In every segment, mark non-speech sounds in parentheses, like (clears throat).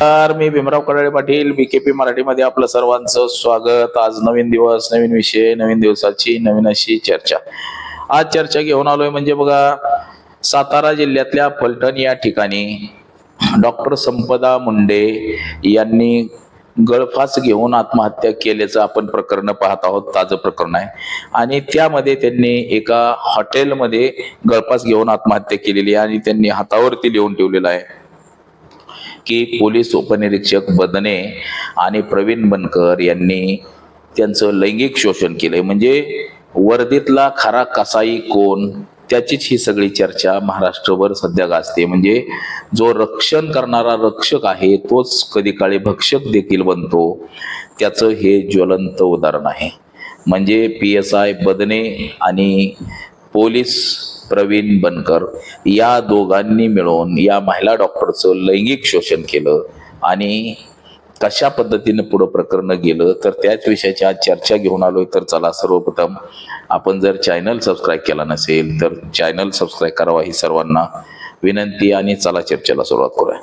तर मी भीमराव कडाळे पाटील बीकेपी मराठीमध्ये आपलं सर्वांचं स्वागत. आज नवीन दिवस नवीन विषय नवीन दिवसाची नवीन अशी चर्चा. आज चर्चा घेऊन आलोय म्हणजे बघा सातारा जिल्ह्यातल्या फलटण या ठिकाणी डॉक्टर संपदा मुंडे यांनी गळफास घेऊन आत्महत्या केल्याचं आपण प्रकरण पाहत आहोत ताजं प्रकरण आहे. आणि त्यामध्ये त्यांनी एका हॉटेलमध्ये गळफास घेऊन आत्महत्या केलेली आहे आणि त्यांनी हातावरती लिहून ठेवलेलं आहे. की पोलीस उपनिरीक्षक बदने आणि प्रवीण बनकर यांनी त्यांचं लैंगिक शोषण केलंय. म्हणजे वर्दीतला खरा कसाई कोण त्याचीच ही सगळी चर्चा महाराष्ट्रभर सध्या गाजते. म्हणजे जो रक्षण करणारा रक्षक आहे तोच कधी काळी भक्षक देखील बनतो. त्याचं हे ज्वलंत उदाहरण आहे. म्हणजे पी एस आय बदने आणि पोलीस प्रवीण बनकर या दोघांनी मिळून या महिला डॉक्टरचं लैंगिक शोषण केलं आणि कशा पद्धतीनं पुढं प्रकरण गेलं तर त्याच विषयाची आज चर्चा घेऊन आलोय. तर चला सर्वप्रथम आपण जर चॅनल सबस्क्राईब केला नसेल तर चॅनल सबस्क्राईब करावा ही सर्वांना विनंती आणि चला चर्चेला सुरुवात करूया.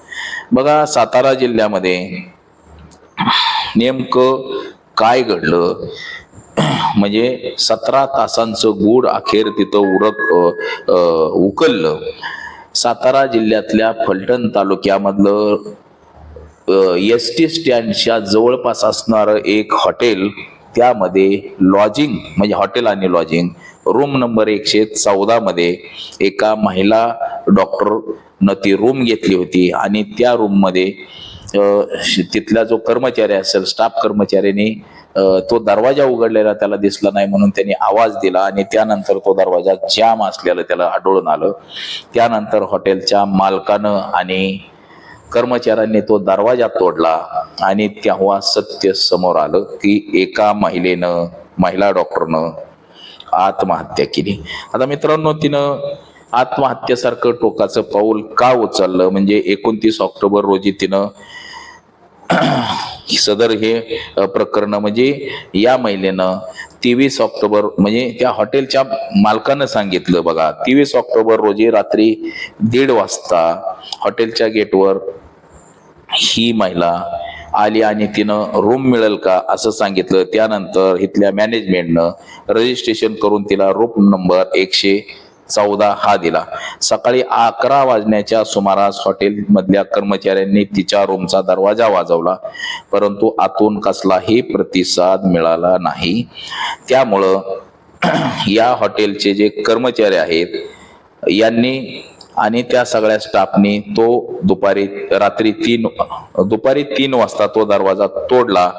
बघा सातारा जिल्ह्यामध्ये नेमकं काय घडलं? म्हणजे सतरा तासांचं गूढ अखेर तिथं उरक उकललं. सातारा जिल्ह्यातल्या फलटण तालुक्यामधलं एस टी स्टँडच्या जवळपास असणारं एक हॉटेल त्यामध्ये लॉजिंग म्हणजे हॉटेल आणि लॉजिंग रूम नंबर एकशे चौदा मध्ये एका महिला डॉक्टरनं ती रूम घेतली होती आणि त्या रूममध्ये तिथला जो कर्मचारी असेल स्टाफ कर्मचाऱ्याने तो दरवाजा उघडलेला त्याला दिसला नाही म्हणून त्यांनी आवाज दिला आणि त्यानंतर तो दरवाजा जाम असलेला त्याला आढळून आलं. त्यानंतर हॉटेलच्या मालकानं आणि कर्मचाऱ्यांनी तो दरवाजा तोडला आणि तेव्हा सत्य समोर आलं की एका महिलेनं महिला डॉक्टरनं आत्महत्या केली. आता मित्रांनो तिनं आत्महत्येसारखं टोकाचं पाऊल का उचललं? म्हणजे एकोणतीस ऑक्टोबर रोजी तिनं सदर हे प्रकरण म्हणजे या महिलेनं तेवीस ऑक्टोबर म्हणजे त्या हॉटेलच्या मालकानं सांगितलं बघा तेवीस ऑक्टोबर रोजी रात्री दीड वाजता हॉटेलच्या गेटवर ही महिला आली आणि तिनं रूम मिळेल का असं सांगितलं. त्यानंतर इथल्या मॅनेजमेंटनं रजिस्ट्रेशन करून तिला रूम नंबर एकशे चौदा हा दिला. सकाळी अकरा वाजण्याच्या सुमारास हॉटेल मधल्या कर्मचाऱ्यांनी तिच्या रूमचा दरवाजा वाजवला. परंतु आतून कसलाही प्रतिसाद मिळाला नाही. त्यामुळं या हॉटेलचे जे कर्मचारी आहेत यांनी आणि त्या सगळ्या स्टाफनी तो दुपारी रात्री तीन दुपारी तीन वाजता तो दरवाजा तोडला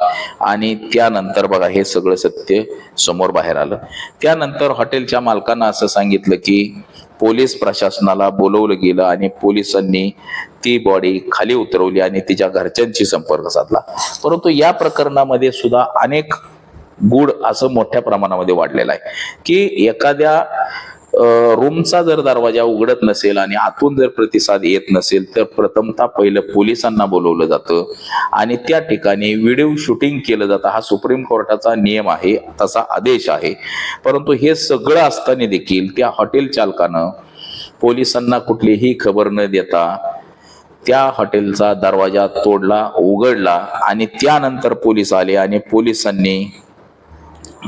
आणि त्यानंतर बघा हे सगळं सत्य समोर बाहेर आलं. त्यानंतर हॉटेलच्या मालकानं असं सांगितलं की पोलीस प्रशासनाला बोलवलं गेलं आणि पोलिसांनी ती बॉडी खाली उतरवली आणि तिच्या घरच्यांशी संपर्क साधला. परंतु या प्रकरणामध्ये सुद्धा अनेक गुड असं मोठ्या प्रमाणामध्ये वाढलेलं आहे की एखाद्या रूमचा जर दरवाजा उघडत नसेल आणि आतून जर प्रतिसाद येत नसेल तर प्रथमतः पहिलं पोलिसांना बोलवलं जातं. आणि त्या ठिकाणी व्हिडिओ शूटिंग केलं जातं. हा सुप्रीम कोर्टाचा नियम आहे तसा आदेश आहे. परंतु हे सगळं असताना देखील त्या हॉटेल चालकानं पोलिसांना कुठलीही खबर न देता त्या हॉटेलचा दरवाजा तोडला उघडला आणि त्यानंतर पोलीस आले आणि पोलिसांनी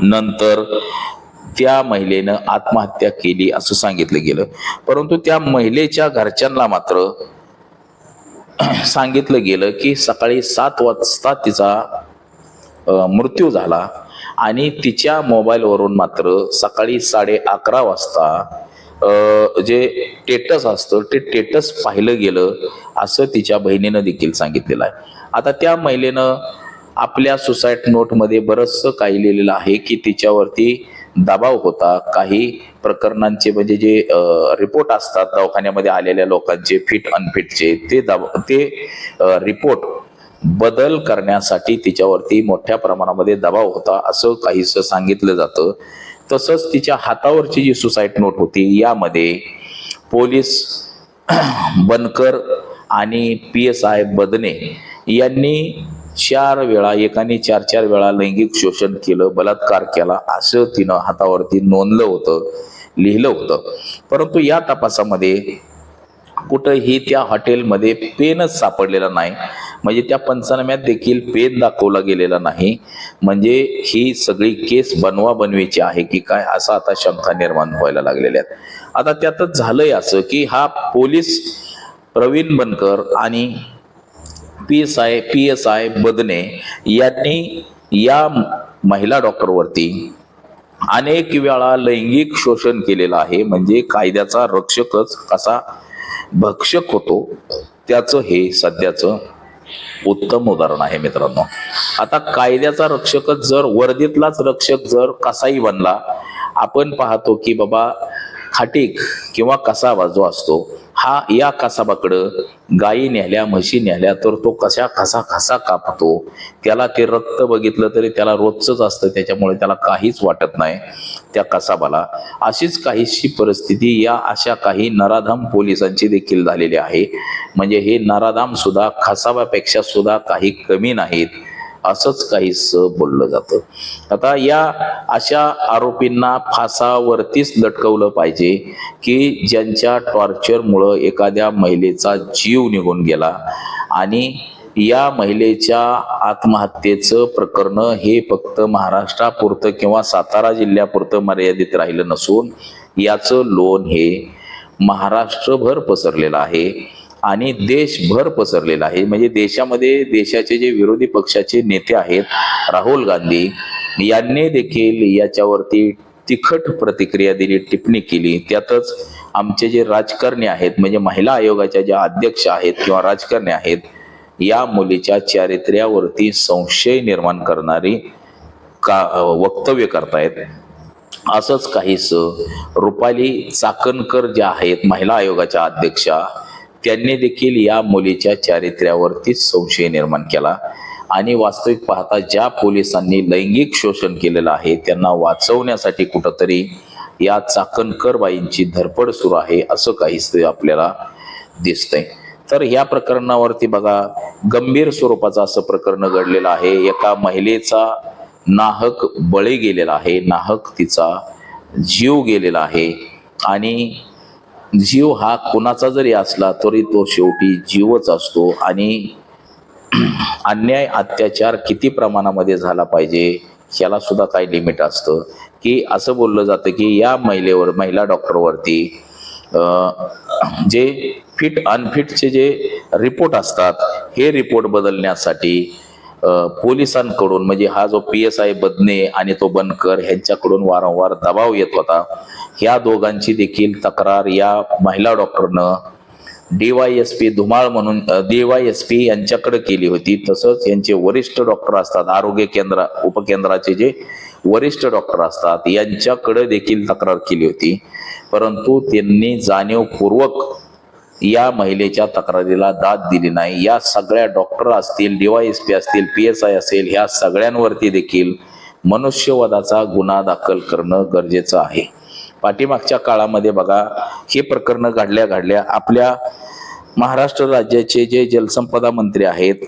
नंतर त्या महिलेनं आत्महत्या केली असं सांगितलं गेलं. परंतु त्या महिलेच्या घरच्यांना मात्र (clears throat) सांगितलं गेलं की सकाळी सात वाजता तिचा मृत्यू झाला आणि तिच्या मोबाईलवरून मात्र सकाळी साडे अकरा वाजता जे टेटस असतं ते टेटस पाहिलं गेलं असं तिच्या बहिणीनं देखील सांगितलेलं आहे. आता त्या महिलेनं आपल्या सुसाईड नोटमध्ये बरंचसं काही लिहिलेलं आहे की तिच्यावरती दबाव होता. काही प्रकरणांचे म्हणजे जे रिपोर्ट असतात दवाखान्यामध्ये आलेल्या लोकांचे फिट अनफिटचे ते दब ते रिपोर्ट बदल करण्यासाठी तिच्यावरती मोठ्या प्रमाणामध्ये दबाव होता असं काहीसं सांगितलं जातं. तसंच तिच्या हातावरची जी सुसाईड नोट होती यामध्ये पोलीस (clears throat) बनकर आणि पी एस आय बदने यांनी चार वेळा एकाने चार चार वेळा लैंगिक शोषण केलं बलात्कार केला असं तिनं हातावरती नोंदलं होतं लिहिलं होतं. परंतु या तपासामध्ये कुठंही त्या हॉटेलमध्ये पेनच सापडलेला नाही. म्हणजे त्या पंचनाम्यात देखील पेन दाखवला गेलेला नाही. म्हणजे ही सगळी केस बनवा बनवीची आहे की काय असा आता शंका निर्माण व्हायला लागलेल्या आहेत. आता त्यातच झालंय असं की हा पोलीस प्रवीण बनकर आणि P S I P S I Badne यांनी या महिला डॉक्टरवरती अनेक वेळा लैंगिक शोषण केलेलं आहे. म्हणजे कायद्याचा रक्षकच कसा भक्षक होतो. त्याचं हे सध्याचं उत्तम उदाहरण आहे मित्रांनो. आता कायद्याचा रक्षकच जर वर्दीतलाच रक्षक जर कसाही बनला आपण पाहतो की बाबा खाटीक किंवा कसा जो असतो. हा या कसाबाकडं गायी न्याल्या म्हशी न्याल्या तर तो कशा कसा कसा कापतो? त्याला ते रक्त बघितलं तरी त्याला रोजच असतं. त्याच्यामुळे त्याला काहीच वाटत नाही त्या कसाबाला. अशीच काहीशी परिस्थिती या अशा काही नराधाम पोलिसांची देखील झालेली आहे. म्हणजे हे नराधाम सुद्धा खसाबापेक्षा सुद्धा काही कमी नाहीत. असंच काहीस बोललं जातं. आता या अशा आरोपींना फासावरतीच लटकवलं पाहिजे की ज्यांच्या टॉर्चरमुळं एखाद्या महिलेचा जीव निघून गेला आणि या महिलेच्या आत्महत्येचं प्रकरण हे फक्त महाराष्ट्रापुरतं किंवा सातारा जिल्ह्यापुरतं मर्यादित राहिलं नसून याचं लोन हे महाराष्ट्रभर पसरलेलं आहे. आणि देशभर पसरलेला आहे. म्हणजे देशामध्ये देशाचे जे विरोधी पक्षाचे नेते आहेत राहुल गांधी यांनी देखील याच्यावरती तिखट प्रतिक्रिया दिली टिप्पणी केली. त्यातच आमचे जे राजकारणी आहेत म्हणजे महिला आयोगाच्या ज्या अध्यक्ष आहेत किंवा राजकारणी आहेत या मुलीच्या चारित्र्यावरती संशय निर्माण करणारी का वक्तव्य करतायत. असंच काहीच रुपाली चाकणकर ज्या आहेत महिला आयोगाच्या अध्यक्षा त्यांनी देखील या मुलीच्या चारित्र्यावरतीच संशय निर्माण केला. आणि वास्तविक पाहता ज्या पोलिसांनी लैंगिक शोषण केलेलं आहे त्यांना वाचवण्यासाठी कुठंतरी या चाकणकर बाईंची धडपड सुरू आहे असं काहीच आपल्याला दिसतंय. तर या प्रकरणावरती बघा गंभीर स्वरूपाचं असं प्रकरण घडलेलं आहे. एका महिलेचा नाहक बळी गेलेला आहे नाहक तिचा जीव गेलेला आहे. आणि जीव हा कुणाचा जरी असला तरी तो शेवटी जीवच असतो आणि (clears throat) अन्याय अत्याचार किती प्रमाणामध्ये झाला पाहिजे याला सुद्धा काही लिमिट असतं. की असं बोललं जातं की या महिलेवर महिला डॉक्टरवरती जे फिट अनफिटचे जे रिपोर्ट असतात हे रिपोर्ट बदलण्यासाठी पोलिसांकडून म्हणजे हा जो पी एस आय बदने आणि तो बनकर ह्यांच्याकडून वारंवार दबाव येत होता ह्या दोघांची देखील तक्रार या महिला डॉक्टरनं डीवायएसपी धुमाळ म्हणून डीवायएसपी यांच्याकडे केली होती. तसंच यांचे वरिष्ठ डॉक्टर असतात आरोग्य केंद्र उपकेंद्राचे जे वरिष्ठ डॉक्टर असतात यांच्याकडे देखील तक्रार केली होती. परंतु त्यांनी जाणीवपूर्वक या महिलेच्या तक्रारीला दाद दिली नाही. या सगळ्या डॉक्टर असतील डीवायएसपी असतील पी एस आय असेल ह्या सगळ्यांवरती देखील मनुष्यवधाचा गुन्हा दाखल करणं गरजेचं आहे. पाठीमागच्या काळामध्ये बघा हे प्रकरणं घडल्या घडल्या आपल्या महाराष्ट्र राज्याचे जे जलसंपदा मंत्री आहेत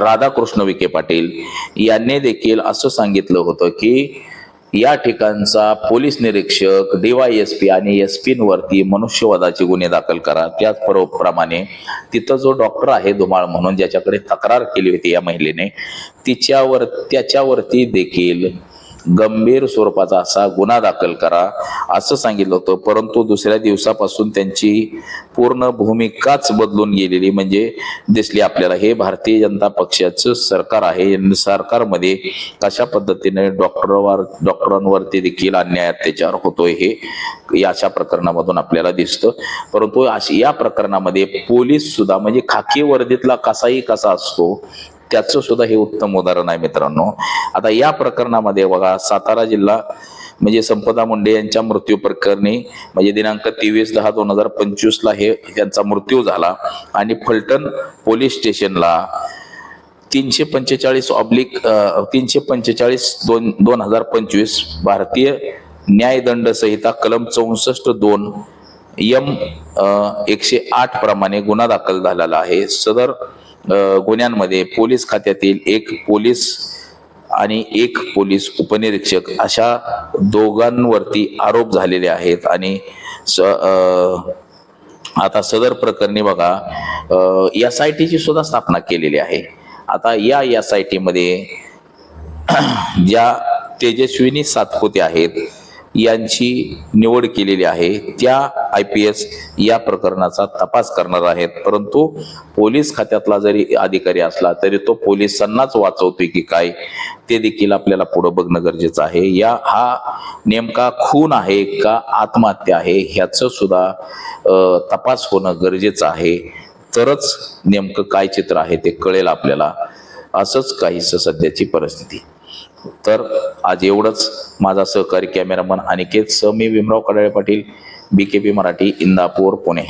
राधाकृष्ण विखे पाटील यांनी देखील असं सांगितलं होतं की या ठिकाणचा पोलीस निरीक्षक डीवायएसपी आणि एस वरती मनुष्यवधाचे गुन्हे दाखल करा. त्याचप्रमाणे तिथं जो डॉक्टर आहे धुमाळ म्हणून ज्याच्याकडे तक्रार केली होती या महिलेने तिच्यावर त्याच्यावरती देखील गंभीर स्वरूपाचा असा गुन्हा दाखल करा असं सांगितलं होतं. परंतु दुसऱ्या दिवसापासून त्यांची पूर्ण भूमिकाच बदलून गेलेली म्हणजे दिसली आपल्याला. हे भारतीय जनता पक्षाचं सरकार आहे. सरकारमध्ये कशा पद्धतीने डॉक्टरवर डॉक्टरांवरती देखील अन्याय अत्याचार होतोय हे या अशा प्रकरणामधून आपल्याला दिसतं. परंतु या प्रकरणामध्ये पोलीस सुद्धा म्हणजे खाकी वर्दीतला कसाही कसा असतो त्याचं सुद्धा हे उत्तम उदाहरण आहे मित्रांनो. आता या प्रकरणामध्ये बघा सातारा जिल्हा म्हणजे संपदा मुंडे यांच्या मृत्यू प्रकरणी म्हणजे दिनांक तेवीस दहा दोन हजार पंचवीस ला हे यांचा मृत्यू झाला. आणि फलटण पोलीस स्टेशनला तीनशे पंचेचाळीस ऑब्लिक तीनशे पंचेचाळीस दोन दोन हजार पंचवीस भारतीय न्यायदंड संहिता कलम चौसष्ट दोन यम एकशे आठ प्रमाणे गुन्हा दाखल झालेला आहे. सदर गुन्ह्यांमध्ये पोलीस खात्यातील एक पोलीस आणि एक पोलीस उपनिरीक्षक अशा दोघांवरती आरोप झालेले आहेत. आणि स आता सदर प्रकरणी बघा एस आय टीची सुद्धा स्थापना केलेली आहे. आता या एस आय टीमध्ये ज्या तेजस्विनी सातपुते आहेत यांची निवड केलेली आहे. त्या आय पी एस या प्रकरणाचा तपास करणार आहेत. परंतु पोलीस खात्यातला जरी अधिकारी असला तरी तो पोलिसांनाच वाचवतोय की काय ते देखील आपल्याला पुढं बघणं गरजेचं आहे. या हा नेमका खून आहे का आत्महत्या आहे ह्याचं सुद्धा तपास होणं गरजेचं आहे. तरच नेमकं काय चित्र आहे ते कळेल आपल्याला. असंच काहीसं सध्याची परिस्थिती. तर आज एवढंच. माझा सहकारी कॅमेरामन अनिकेत स मी Bhimrao Kadale Patil B K P Marathi Indapur Pune.